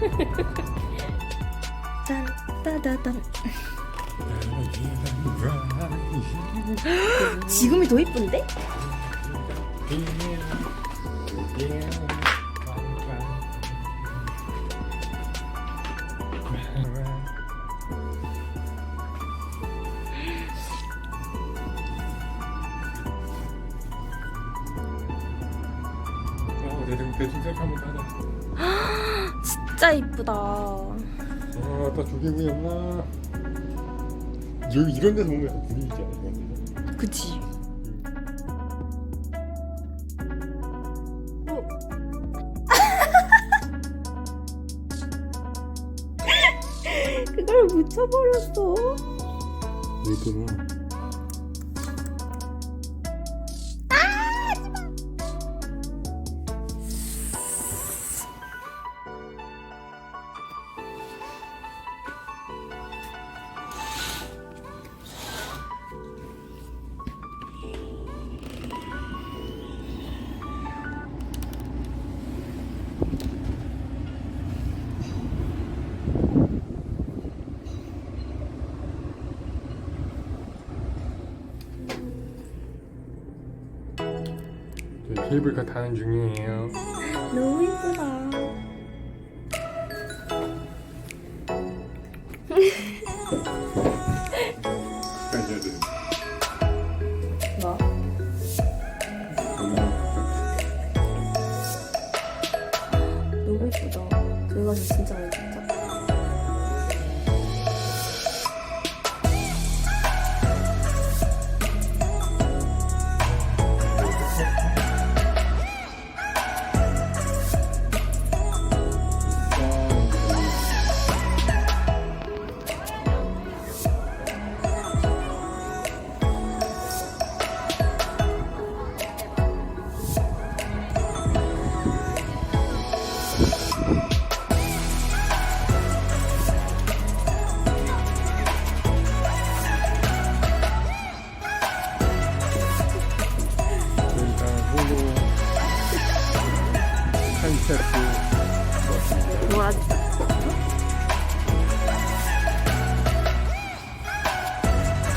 아. 짠 따다단 지금이 더 이쁜데? 어, 대충 대충 셀카 한번 하자. 진짜 이쁘다. 아, 또 조개구이였나? 여기 이런 데서 먹는 거 분위기 있잖아, 이런 데. 그치. 그걸 묻혀버렸어. 이거구 케이블카 타는 중이에요. 너무 이쁘다. 뭐? 너무 이쁘다 저기 가서 진짜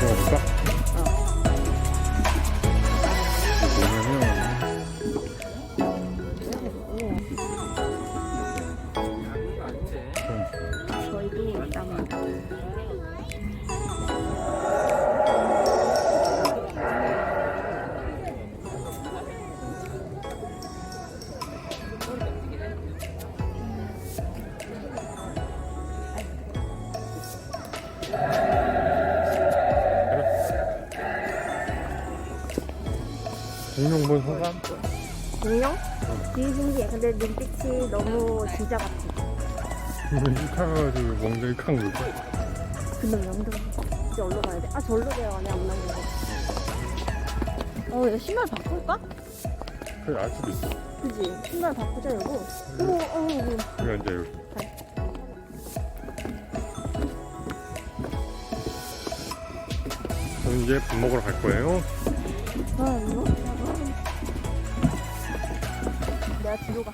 먹어볼까? 뭐냐면 저 공룡 본 소감? 공룡? 되게 신기해 근데 눈빛이 너무 진짜 같아 이카가지고 멍들이 칵 물까? 근데 영등 이제 얼로 가야 돼? 아 절로 가야 안에 안 나오는 어, 얘 신발 바꿀까? 그래 알 수도 있어 그지? 신발 바꾸자 여보 어머 어머 어머 여기 앉아 여기 저 이제 밥 먹으러 갈 거예요? 내가 뒤로 가.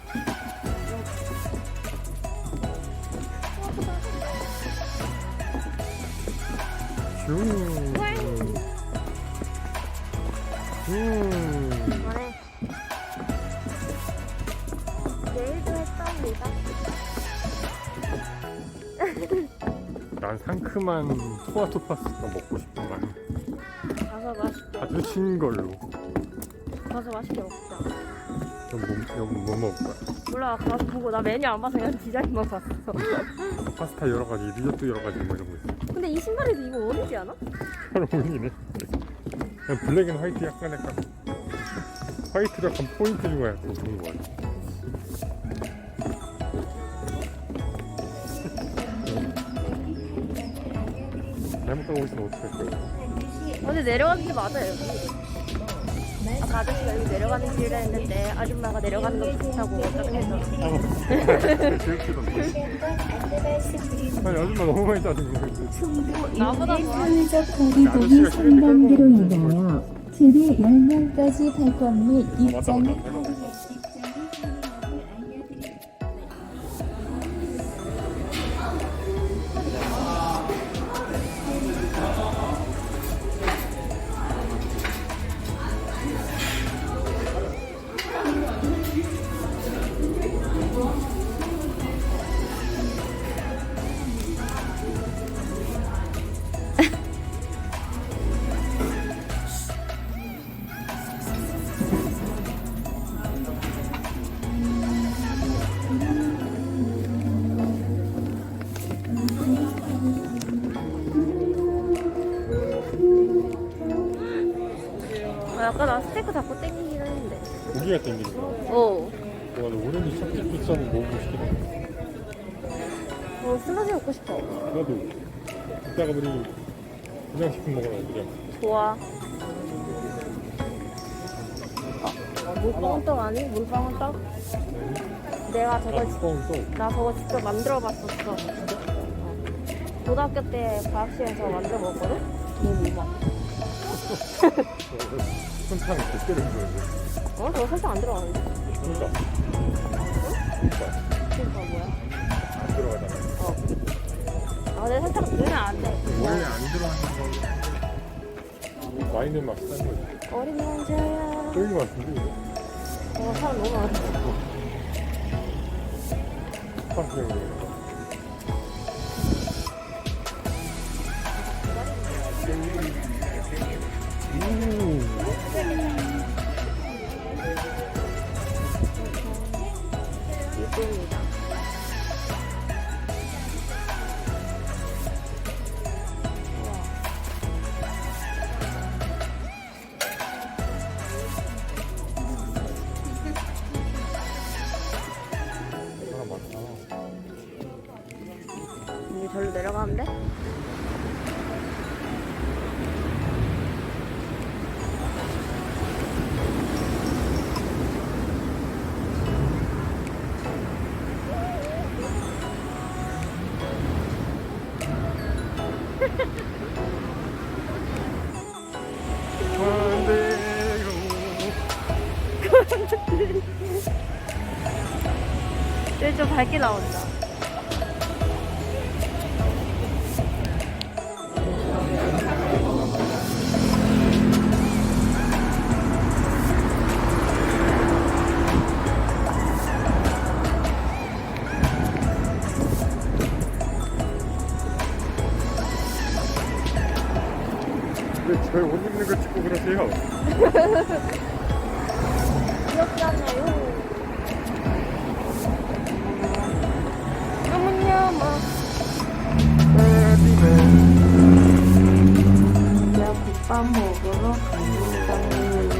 그만해 내일도 했답니다 난 상큼한 토마토 파스타 먹고 아주 신 걸로. 가서 맛있게 먹자. 이거 뭐, 이거 뭐 먹을까? 몰라 가서 보고 나 메뉴 안 봐서 그냥 디자인만 봤어. 파스타 여러 가지, 리조또 여러 가지 뭐 이런 거 있어. 근데 이 신발에도 이거 어울리지 않아? 잘 어울리네. 그냥 블랙 앤 화이트 약간 약간 화이트가 약간 포인트 준 거야 좀 좋은 거 같아. 잘못 가고 있으면 어떡할 거야 어제 내려가는 길 맞아요. 여기 아까 아저씨가 여기 내려가는 길이라 했는데 아줌마가 내려가는 거 좋다고 어쩌고 해서. 아니 아줌마 너무 많이 짜증내 나보다 뭐 사회적 거리두기 상반기로 인하여 최대 10명까지 발권 및 입장 맞다, 맞다. 할인 예식장이 고기가 땡기는 거야. 어. 내가 오렌지 샤프 피자 한번 먹어보고 싶긴 해. 어, 슬러시 먹고 싶어. 나도 이따가 우리 그냥 식품 먹으러 그냥. 좋아. 어, 물방울 떡 아니? 물방울 떡? 내가 아, 저거, 뚜껑 또. 나 저거 직접 만들어 봤었어. 어. 고등학교 때 과학 시간에 저거 만들어 먹었거든? 너무 맛. 손탕 이렇게 때리는 거야. 어? 저거 설탕 안 들어가는데? 그러니까. 그러니까. 그니까 뭐야? 안 들어가잖아. 어. 아, 근데 설탕 넣으면 안 돼. 원래 안 들어가는 거. 와인은 맛있다는 거지. 어린 남자야. 저기 맛있는데, 이거? 어, 사람 너무 많아. 파스타 이제 절로 내려가면 돼? 여기 좀 밝게 나온다. 왜 저희 옷 입는 거 찍고 그러세요? 某个罗，就是。